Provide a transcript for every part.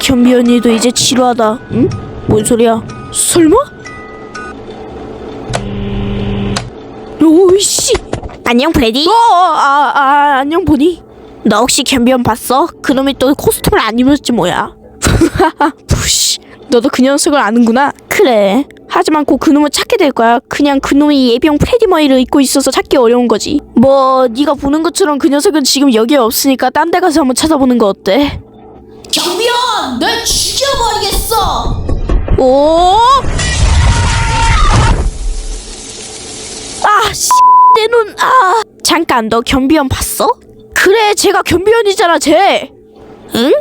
겸비 언니도 이제 지루하다. 응? 뭔 소리야? 설마? 오이씨. 안녕 프레디 어, 아, 아, 안녕 보니. 너 혹시 겸비 언 봤어? 그놈이 또 코스튬을 안 입었지 뭐야. 푸시. 너도 그 녀석을 아는구나. 그래. 하지만 곧 그놈을 찾게 될 거야. 그냥 그놈이 예비용 프레디 머리를 입고 있어서 찾기 어려운 거지. 뭐 네가 보는 것처럼 그 녀석은 지금 여기에 없으니까 딴 데 가서 한번 찾아보는 거 어때? 경비원 널 죽여버리겠어 오! 아, 씨, 내 눈, 아. 잠깐, 너 겸비원 봤어? 그래, 제가 겸비원이잖아, 쟤. 응?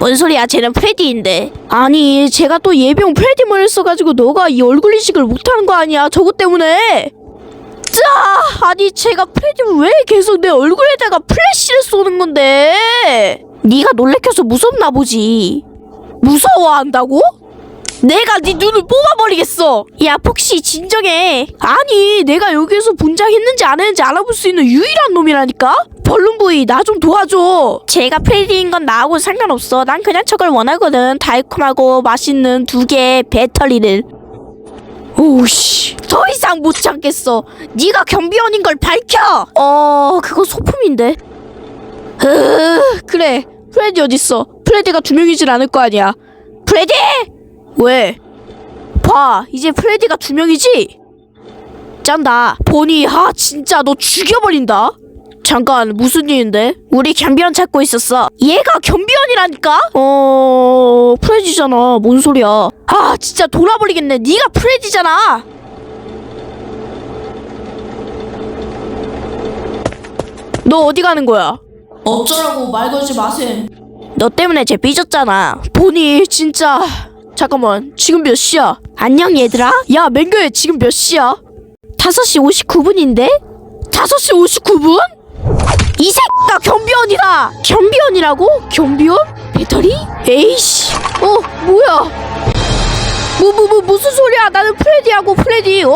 뭔 소리야, 쟤는 프레디인데. 아니, 제가 또 예비용 프레디머리를 써가지고 너가 이 얼굴 인식을 못하는 거 아니야, 저것 때문에. 짜! 아니, 제가 프레디를 왜 계속 내 얼굴에다가 플래시를 쏘는 건데? 네가 놀래켜서 무섭나 보지. 무서워한다고? 내가 네 눈을 뽑아버리겠어. 야 폭시 진정해. 아니 내가 여기에서 분장했는지 안 했는지 알아볼 수 있는 유일한 놈이라니까. 벌룬부이 나 좀 도와줘. 제가 프레디인 건 나하고 상관없어. 난 그냥 저걸 원하거든. 달콤하고 맛있는 두 개의 배터리를. 오씨 더 이상 못 참겠어. 네가 겸비원인 걸 밝혀. 어 그거 소품인데. 으 그래 프레디 어딨어? 프레디가 두 명이진 않을 거 아니야. 프레디! 왜? 봐, 이제 프레디가 두 명이지? 짠다. 보니, 아, 진짜 너 죽여버린다. 잠깐, 무슨 일인데? 우리 겸비원 찾고 있었어. 얘가 겸비원이라니까? 어, 프레디잖아. 뭔 소리야. 아, 진짜 돌아버리겠네. 네가 프레디잖아. 너 어디 가는 거야? 어쩌라고 말 걸지 마셈 너 때문에 쟤 삐졌잖아. 보니 진짜 잠깐만 지금 몇 시야? 안녕 얘들아. 야 맹교야 지금 몇 시야? 5시 59분인데? 5시 59분? 이 새끼가 겸비원이다. 겸비원이라고? 겸비원? 배터리? 에이씨. 어 뭐야? 뭐 뭐 뭐 무슨 소리야? 나는 프레디하고 프레디. 어?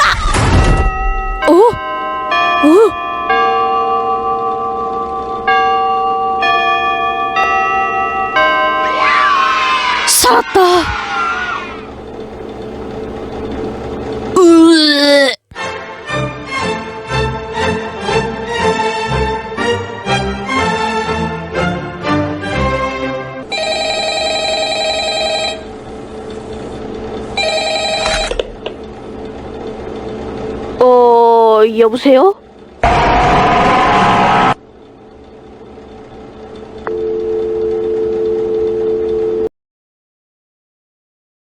아! 어? 어? 살았다. 어, 여보세요?